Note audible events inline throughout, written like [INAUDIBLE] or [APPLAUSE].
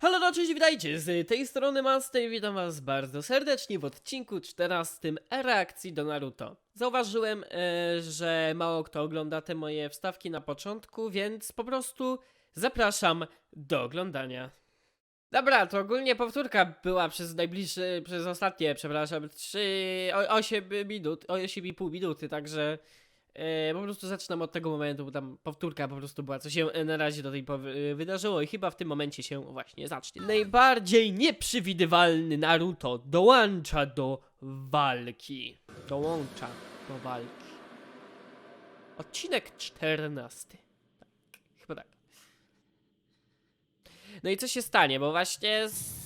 Halo, no cześć, witajcie, z tej strony Master i witam was bardzo serdecznie w odcinku 14 reakcji do Naruto. Zauważyłem, e, że mało kto ogląda te moje wstawki na początku, więc po prostu zapraszam do oglądania. Dobra, to ogólnie powtórka była przez najbliższe, przez ostatnie, przepraszam, 3, 8 minut, 8,5 minuty, także e, po prostu zaczynam od tego momentu, bo tam powtórka po prostu była, co się e, na razie do tej pory e, wydarzyło i chyba w tym momencie się właśnie zacznie. Najbardziej nieprzewidywalny Naruto dołącza do walki. Dołącza do walki. Odcinek 14. Tak, chyba tak. No i co się stanie, bo właśnie z...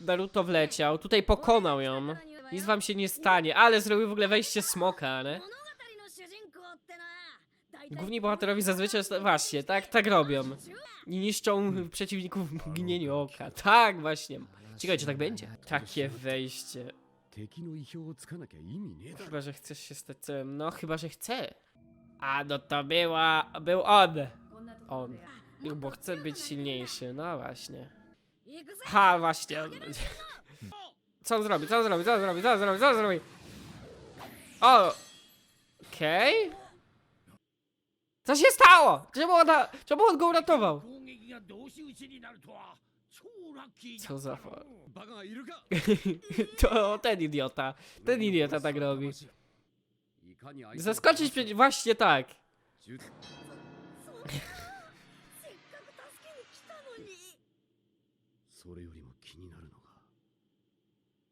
Naruto wleciał, tutaj pokonał ją. Nic wam się nie stanie, ale zrobił w ogóle wejście smoka, nie? Główni bohaterowi zazwyczaj, właśnie, tak, tak robią. I niszczą przeciwników w mgnieniu oka. Tak, właśnie. Ciekawe, czy tak będzie. Takie wejście. Chyba, że chcesz się stać celem. No, chyba, że chce. A, no to była... był on. On. Bo chce być silniejszy, no właśnie. Ha, właśnie. Co on zrobi, co on zrobi, co on zrobi, co on zrobi, co on zrobi? O! Okej? Okay? Co się stało? Czemu, ona, czemu on go uratował? Co za fa... [LAUGHS] to ten idiota. Ten idiota tak robi. Zaskoczyć przeciw... Właśnie tak.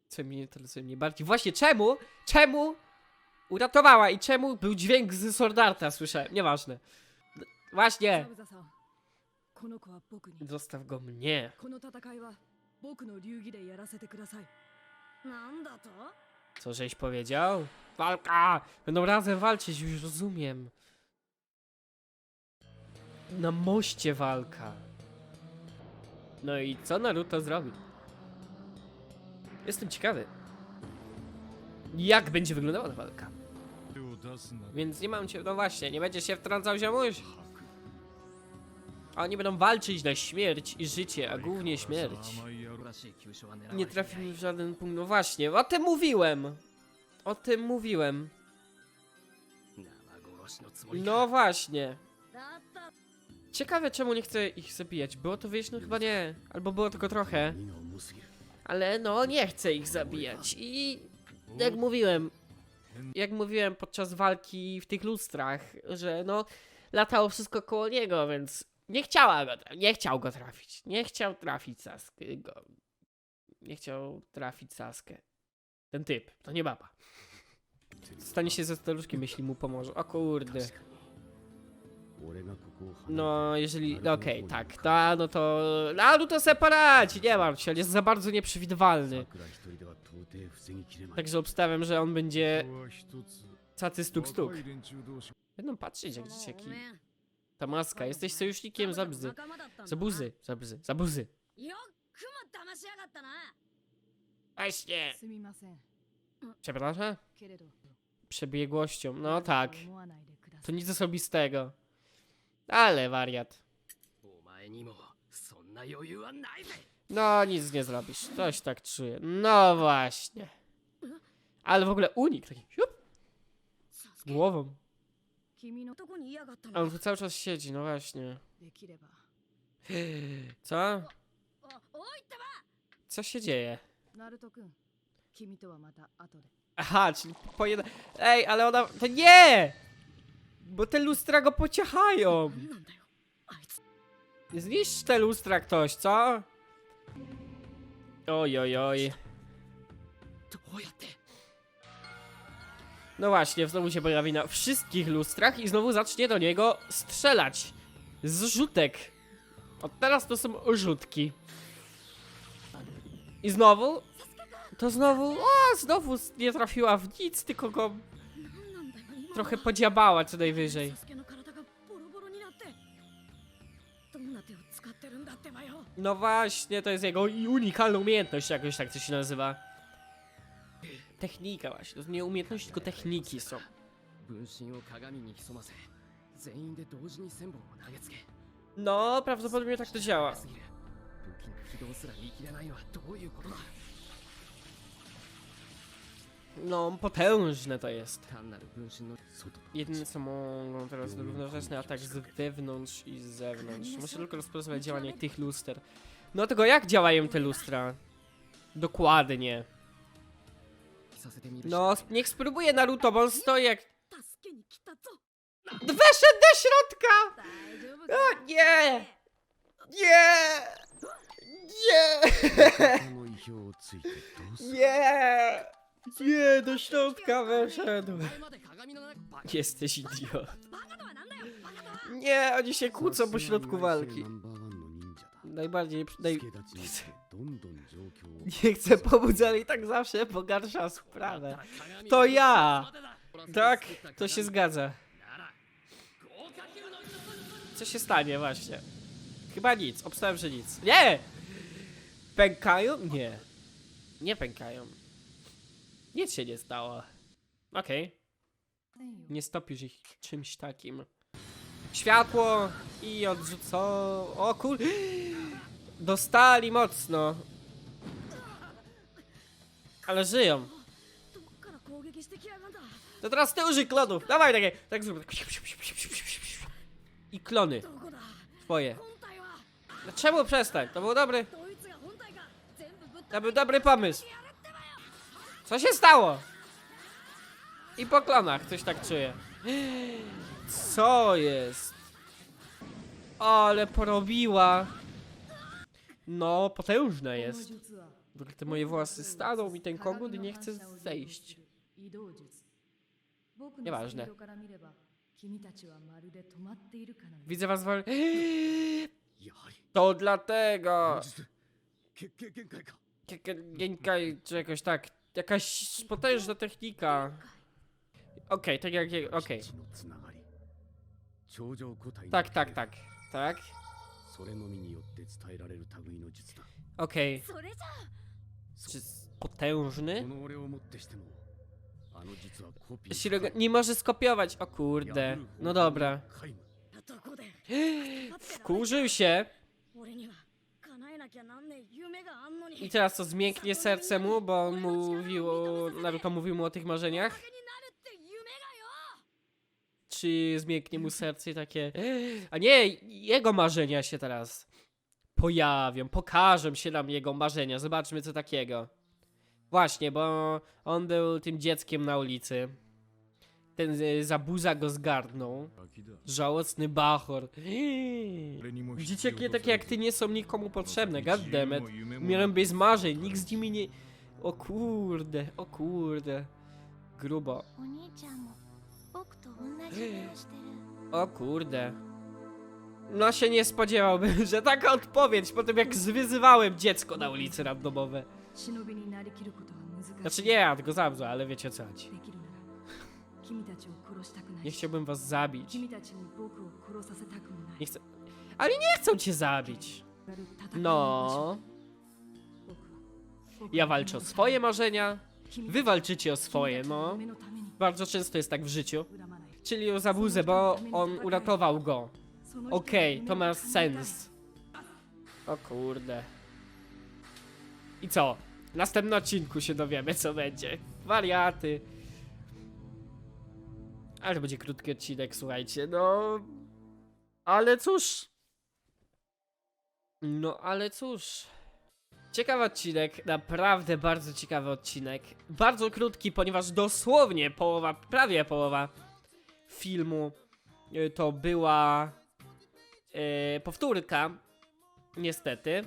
Co mnie interesuje mnie bardziej? Właśnie czemu? Czemu uratowała i czemu był dźwięk z Sordarta słyszałem? Nieważne. No, Właśnie. サブザさんこの子は僕に Zostaw go mnie. この戦いは僕の流儀でやらせてくださいなんだと Co żeś powiedział? Walka! Będą razem walczyć, już rozumiem. Na moście walka. No i co Naruto zrobi? Jestem ciekawy. Jak będzie wyglądała ta walka? Więc nie mam cię. No właśnie, nie będziesz się wtrącał, ziomuś? A Oni będą walczyć na śmierć i życie, a głównie śmierć. Nie trafimy w żaden punkt. No właśnie, o tym mówiłem. O tym mówiłem. No właśnie. Ciekawe czemu nie chcę ich zabijać. Było to wyjaśnione? Chyba nie. Albo było tylko trochę. Ale no, nie chcę ich zabijać. I jak mówiłem, jak mówiłem podczas walki w tych lustrach, że no, latało wszystko koło niego, więc nie chciała go, nie chciał go trafić. Nie chciał trafić Saskę. Nie chciał trafić Saskę. Ten typ, to nie baba. Stanie się ze staruszkiem, jeśli mu pomoże. O kurde. No, jeżeli. No, okej, tak. Da, no to. A, no to separaci, nie mam się, ale jest za bardzo nieprzewidywalny. Także obstawiam, że on będzie cacy stuk stuk. Będą patrzeć jak dzieciaki. Ta maska, jesteś sojusznikiem Zabuzy. Zabuzy, Zabuzy, Zabuzy. Właśnie. Przepraszam? Przebiegłością, no tak. To nic osobistego. Ale wariat. No, nic nie zrobisz. Coś tak czuję. No właśnie. Ale w ogóle unik taki. Siup. Głową. A on tu cały czas siedzi, no właśnie. Co? Co się dzieje? Aha, czyli po. Ej, ale ona... To nie! Bo te lustra go pociechają. Zniszcz te lustra ktoś, co? Oj, oj, oj. No właśnie, znowu się pojawi na wszystkich lustrach i znowu zacznie do niego strzelać. Z rzutek. Od teraz to są rzutki. I znowu? To znowu? O, znowu nie trafiła w nic, tylko go trochę podziabała co najwyżej. No właśnie, to jest jego unikalna umiejętność, jakoś tak to się nazywa. Technika właśnie, to nie umiejętności, tylko techniki są. No, prawdopodobnie tak to działa. No, potężne to jest. Jedyne co mogą teraz równoczesny atak z wewnątrz i z zewnątrz. Muszę tylko rozpoznawać działanie tych luster. No tego jak działają te lustra? Dokładnie. No, niech spróbuje Naruto, bo on stoi jak... Weszedł do środka! O, nie! Nie! Nie! [LAUGHS] Nie! Nie, do środka weszedł. Jesteś idiot. Nie, oni się kłócą po środku walki. Najbardziej... Naj... [LAUGHS] Nie chcę pomóc, ale i tak zawsze pogarsza sprawę. To ja! Tak, to się zgadza. Co się stanie właśnie? Chyba nic, obstałem, że nic. Nie! Pękają? Nie. Nie pękają. Nic się nie stało. Okej, せんよ nie stopisz ich czymś takim. Światło i odrzuco... O kur... [GASPS] Dostali mocno. Ale żyją. どっから攻撃してきやがんだ To teraz ty użyj klonów. Dawaj takie. Tak zrób. I klony どこだ twoje. 本体は No Czemu przestań? To był dobry. ドイツが本体が全部ぶっ To był dobry pomysł. Co się stało? I po klonach coś tak czuję. Co jest? Ale porobiła. No, potężna jest. Te moje włosy staną mi ten kogut i nie chce zejść. Nieważne. Widzę was wolę. [GASPS] To dlatego! Genkai czy jakoś tak. Jakaś potężna technika. Okej, tak jak. Okej. 基地のつながり頂上個体の Tak, tak, 系 tak. Tak. それのみによって伝えられる類の術だ Okej. それじゃ Czy potężny? この俺をもってしてもあの術はコピー Shiroga nie może skopiować. O kurde. No dobra. 皆無どこで [GASPS] Wkurzył się. 俺には I teraz to zmięknie serce mu, bo on mówił, Naruto mówił mu o tych marzeniach. Czy zmięknie mu serce takie... A nie, jego marzenia się teraz pojawią, pokażą się nam jego marzenia, zobaczmy co takiego. Właśnie, bo on był tym dzieckiem na ulicy Ten y, zabuza go zgarnął. Żałosny bachor. Dzieciaki takie jak ty nie są nikomu potrzebne, goddammit. Miałem bez marzeń, nikt z nimi nie... O kurde, o kurde. Grubo. お兄ちゃんも僕と同じ目をしてる O kurde. No się nie spodziewałbym, [LAUGHS] że taka odpowiedź po tym jak zwyzywałem dziecko na ulicy randomowe. 忍びになりきることは難しい Znaczy nie ja, tylko Zabza, ale wiecie o co chodzi. できるな Nie chciałbym was zabić. Nie chcę... Ale nie chcą cię zabić! No... Ja walczę o swoje marzenia, wy walczycie o swoje, no. Bardzo często jest tak w życiu. Czyli o zabuzę, bo on uratował go. Okej, okay, to ma sens. O kurde. I co? W następnym odcinku się dowiemy, co będzie. Wariaty. Ale będzie krótki odcinek, słuchajcie, no. Ale cóż. No, ale cóż. Ciekawy odcinek, naprawdę bardzo ciekawy odcinek. Bardzo krótki, ponieważ dosłownie połowa, prawie połowa filmu y, to była y, powtórka. Niestety.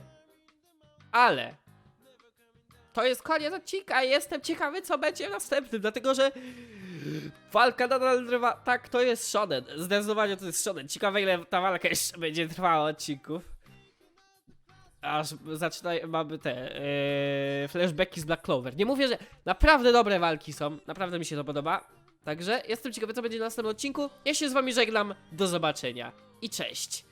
Ale to jest koniec odcinka jestem ciekawy, co będzie w następnym, dlatego że walka nadal trwa. Tak, to jest shonen. Zdecydowanie to jest shonen. Ciekawe, ile ta walka jeszcze będzie trwała odcinków. Aż zaczynają, mamy te yy, flashbacki z Black Clover. Nie mówię, że naprawdę dobre walki są, naprawdę mi się to podoba. Także jestem ciekawy, co będzie w następnym odcinku. Ja się z wami żegnam, do zobaczenia i cześć.